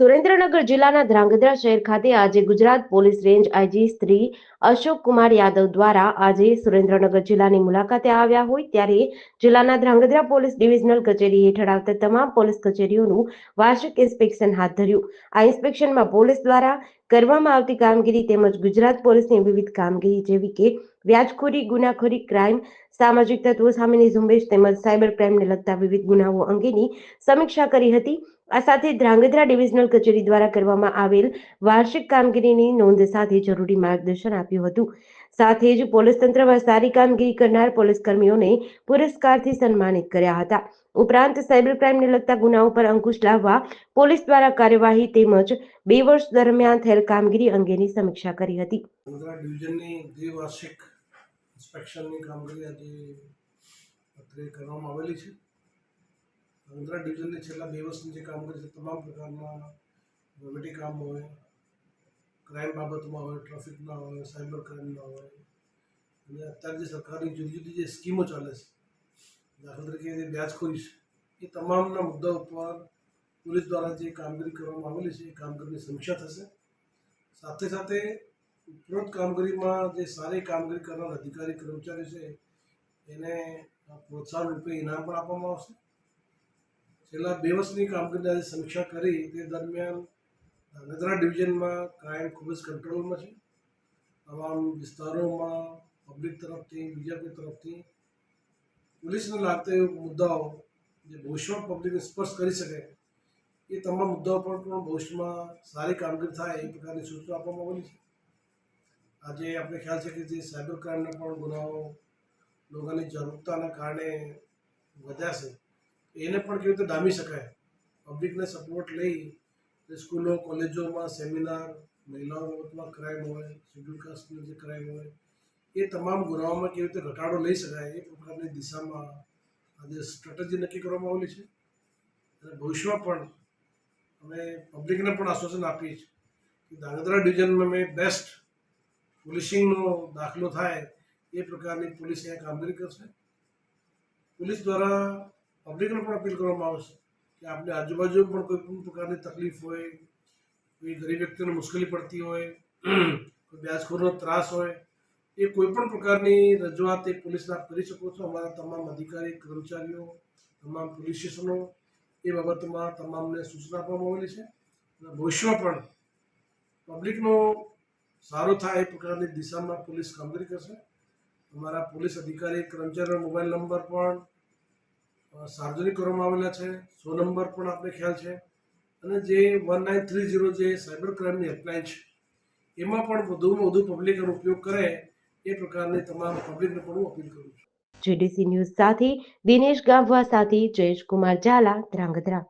સુરેન્દ્રનગર જિલ્લાના ધ્રાંગધ્રા શહેર ખાતે આજે Gujarat police range IG Shri Ashok Kumar Yadav દ્વારા આજે સુરેન્દ્રનગર જિલ્લાની મુલાકાતે આવ્યા હોય ત્યારે જિલ્લાના ધ્રાંગધ્રા પોલીસ ડિવિઝનલ કચેરી હેઠળ આવતા તમામ પોલીસ કચેરીઓનું વાર્ષિક ઇન્સ્પેક્શન હાથ ધર્યું. આ ઇન્સ્પેક્શનમાં પોલીસ દ્વારા કરવામાં આવતી કામગીરી તેમજ ગુજરાત પોલીસની વિવિધ કામગીરી જેવી કે વ્યાજખોરી, ગુનાખોરી, ક્રાઇમ સામાજિક તત્વો સામેની ઝુંબેશ તેમજ સાયબર ક્રાઇમને લગતા વિવિધ ગુનાઓ અંગેની સમીક્ષા કરી હતી. આ સાથે ધ્રાંગધ્રા ડિવિઝનલ કચેરી દ્વારા કરવામાં આવેલ વાર્ષિક કામગીરીની નોંધ સાથે જરૂરી માર્ગદર્શન આપ્યું હતું. સાથે જ પોલીસ તંત્રમાં સારી કામગીરી કરનાર પોલીસ કર્મીઓને પુરસ્કારથી સન્માનિત કર્યા હતા. ઉપરાંત સાયબર ક્રાઇમને લગતા ગુનાઓ પર અંકુશ લાવવા પોલીસ દ્વારા કાર્યવાહી તેમજ બે વર્ષ દરમિયાન થયેલ કામગીરી અંગેની સમીક્ષા કરી હતી. ઇન્સ્પેક્શનની કામગીરી આજે અત્રે કરવામાં આવેલી છે. વડોદરા ડિવિઝનની છેલ્લા બે વર્ષની જે કામગીરી છે, તમામ પ્રકારના વહીવટી કામ હોય, ક્રાઇમ બાબતમાં હોય, ટ્રાફિકના હોય, સાયબર ક્રાઇમના હોય, અને અત્યારે જે સરકારની જુદી જુદી જે સ્કીમો ચાલે છે, દાખલા તરીકે જે વ્યાજખોરી છે, એ તમામના મુદ્દા ઉપર પોલીસ દ્વારા જે કામગીરી કરવામાં આવેલી છે, એ કામગીરીની સમીક્ષા થશે. સાથે સાથે ઉપરોક્ત કામગીરીમાં જે સારી કામગીરી કરનાર અધિકારી કર્મચારી છે, એને પ્રોત્સાહન રૂપે ઇનામ પણ આપવામાં આવશે. છેલ્લા બે વર્ષની કામગીરીની સમીક્ષા કરી, તે દરમિયાન ધ્રાંગધ્રા ડિવિઝનમાં ક્રાઇમ ખૂબ જ કંટ્રોલમાં છે. તમામ વિસ્તારોમાં પબ્લિક તરફથી, બીજેપી તરફથી પોલીસને લાગતા એવા મુદ્દાઓ જે ભવિષ્યમાં પબ્લિકને સ્પર્શ કરી શકે, એ તમામ મુદ્દાઓ પર પણ ભવિષ્યમાં સારી કામગીરી થાય એ પ્રકારની સૂચના આપવામાં આવેલી છે. આજે આપણે ખ્યાલ છે કે જે સાયબર ક્રાઇમના પણ ગુનાઓ લોકોની જાગૃતતાના કારણે વધ્યા છે, એને પણ કેવી રીતે ડામી શકાય? પબ્લિકને સપોર્ટ લઈ સ્કૂલો, કોલેજોમાં સેમિનાર મહિલાઓ બાબતમાં ક્રાઇમ હોય શેડ્યુલ કાસ્ટનો જે ક્રાઇમ હોય, એ તમામ ગુનાઓમાં કેવી રીતે ઘટાડો લઈ શકાય એ પ્રકારની દિશામાં આજે સ્ટ્રેટેજી નક્કી કરવામાં આવેલી છે. અને ભવિષ્યમાં પણ અમે પબ્લિકને પણ આશ્વાસન આપીએ છીએ કે ધાંગધ્રા ડિવિઝનમાં અમે બેસ્ટ પોલીસિંગનો દાખલો થાય એ પ્રકારની પોલીસ અહીંયા કામગીરી કરશે પોલીસ દ્વારા પબ્લિકને પણ અપીલ કરવામાં આવશે કે આપણી આજુબાજુ પણ કોઈ પણ પ્રકારની તકલીફ હોય, કોઈ ગરીબ વ્યક્તિને મુશ્કેલી પડતી હોય, કોઈ વ્યાજખોરનો ત્રાસ હોય, એ કોઈ પણ પ્રકારની રજૂઆત એ પોલીસને આપ કરી શકો છો. અમારા તમામ અધિકારી, કર્મચારીઓ, તમામ પોલીસ સ્ટેશનો એ બાબતમાં તમામને સૂચના આપવામાં આવેલી છે. અને ભવિષ્યમાં પણ પબ્લિકનો સારો થાય એ પ્રકારની દિશામાં પોલીસ કામગીરી કરશે. અમારા પોલીસ અધિકારી કર્મચારીનો મોબાઈલ નંબર પણ સાર્વજનિક કરવામાં આવેલા છે. સો નંબર પણ આપણે ખ્યાલ છે. અને જે વન નાઇન થ્રી ઝીરો જે સાયબર ક્રાઇમની હેલ્પલાઇન છે, એમાં પણ વધુમાં વધુ પબ્લિક એનો ઉપયોગ કરે એ પ્રકારની તમામ પબ્લિકને પણ હું અપીલ કરું છું. જીડીસી ન્યૂઝ સાથે દિનેશ ગામવા સાથે જયેશ કુમાર ઝાલા, ધ્રાંગધ્રા.